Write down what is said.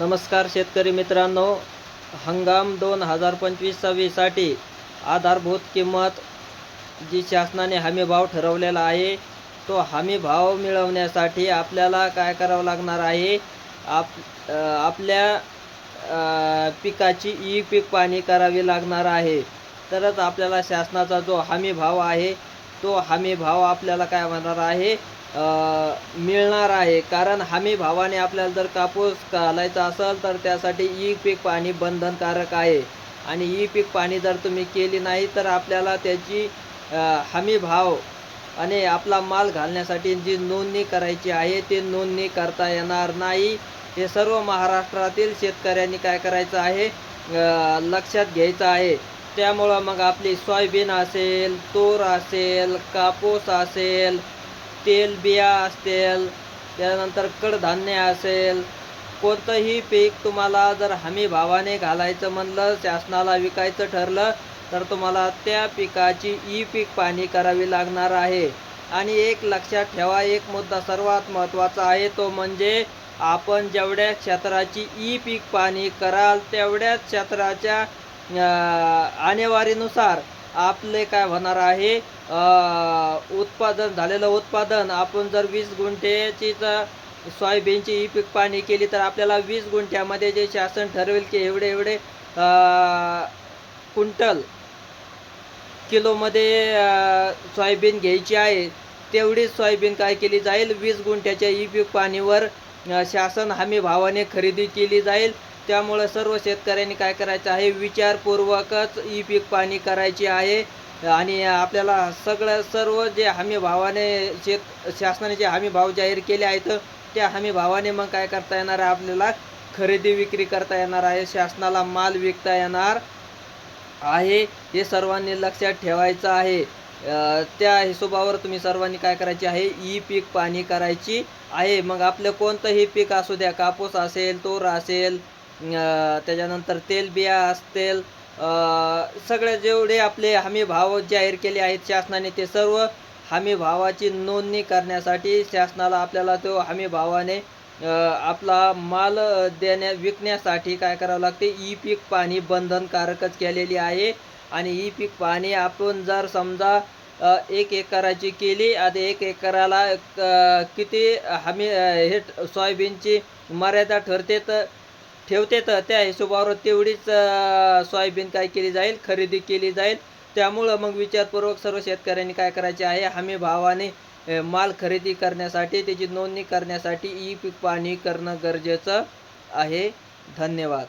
नमस्कार शेतकरी मित्रांनो. हंगाम दोन हजार पंचवीस सव्वीससाठी आधारभूत किंमत जी शासनाने हमीभाव ठरवलेला आहे तो हमी भाव मिळवण्यासाठी आपल्याला काय करावं लागणार आहे? आप आपल्या पिकाची ई पीक पाणी करावी लागणार आहे. तरच आपल्याला शासनाचा जो हमी भाव आहे तो हमी भाव आपल्याला काय होणार आहे? मिळणार आहे. कारण हमी भावाने आपल्याला जर कापूस घालायचा असेल तर त्यासाठी ई पीक पाणी बंधनकारक आहे. आणि ई पीक पाणी जर तुम्ही केली नाही तर आपल्याला त्याची हमी भाव आणि आपला माल घालण्यासाठी जी नोंदणी करायची आहे ती नोंदणी करता येणार नाही. हे सर्व महाराष्ट्रातील शेतकऱ्यांनी काय करायचं आहे? लक्षात घ्यायचं आहे. त्यामुळं मग आपली सोयाबीन असेल तूर असेल कापूस असेल तेलबिया असतील त्यानंतर कडधान्य असेल कोणतंही पीक तुम्हाला जर हमी भावाने घालायचं म्हणलं शासनाला विकायचं ठरलं तर तुम्हाला त्या पिकाची ई पीक पाणी करावी लागणार आहे. आणि एक लक्षात ठेवा एक मुद्दा सर्वात महत्त्वाचा आहे तो म्हणजे आपण जेवढ्या क्षेत्राची ई पीक पाणी कराल तेवढ्याच क्षेत्राच्या आणेवारीनुसार आपले काय होणार आहे? उत्पादन झालेलं उत्पादन आपण जर वीस गुंठेची जर सोयाबीनची ई पीक पाणी केली तर आपल्याला वीस गुंठ्यामध्ये जे शासन ठरवेल की एवढे एवढे कुंटल क्विंटल किलोमध्ये सोयाबीन घ्यायची आहे तेवढीच सोयाबीन काय केली जाईल? वीस गुंठ्याच्या ई पीक पाणीवर शासन हमी भावाने खरेदी केली जाईल. त्यामुळं सर्व शेतकऱ्यांनी काय करायचं आहे? विचारपूर्वकच ई पीक पाणी करायची आहे. आणि आपल्याला सगळं सर्व जे हमी भावाने शेत शासनाने जे हमी भाव जाहीर केले आहेत त्या हमी भावाने मग काय करता येणार? आहे आपल्याला खरेदी विक्री करता येणार आहे शासनाला माल विकता येणार आहे हे सर्वांनी लक्षात ठेवायचं आहे. त्या हिशोबावर तुम्ही सर्वांनी काय करायचे आहे? ई पीक पाणी करायची आहे. मग आपलं कोणतंही पीक असू द्या कापूस असेल तूर असेल त्याच्यानंतर तेलबिया असतील सगळे जेवढे आपले हमी भाव जाहीर केले आहेत शासनाने ते सर्व हमी भावाची नोंदणी करण्यासाठी शासनाला आपल्याला तो हमी भावाने आपला माल देण्या विकण्यासाठी काय करावं लागते? ई पीक पाणी बंधनकारकच केलेली आहे. आणि ई पीक पाणी आपण जर समजा एक एकराची केली आता एक एकराला किती हमी हे सोयाबीनची मर्यादा ठरते तर ठेवते तर त्या हिशोबावर तेवढीच सोयाबीन काय केली जाईल खरेदी केली जाईल. त्यामुळं मग विचारपूर्वक सर्व शेतकऱ्यांनी काय करायचे आहे हमी भावाने माल खरेदी करण्यासाठी त्याची नोंदणी करण्यासाठी ई पीक पाणी करणं गरजेचं आहे. धन्यवाद.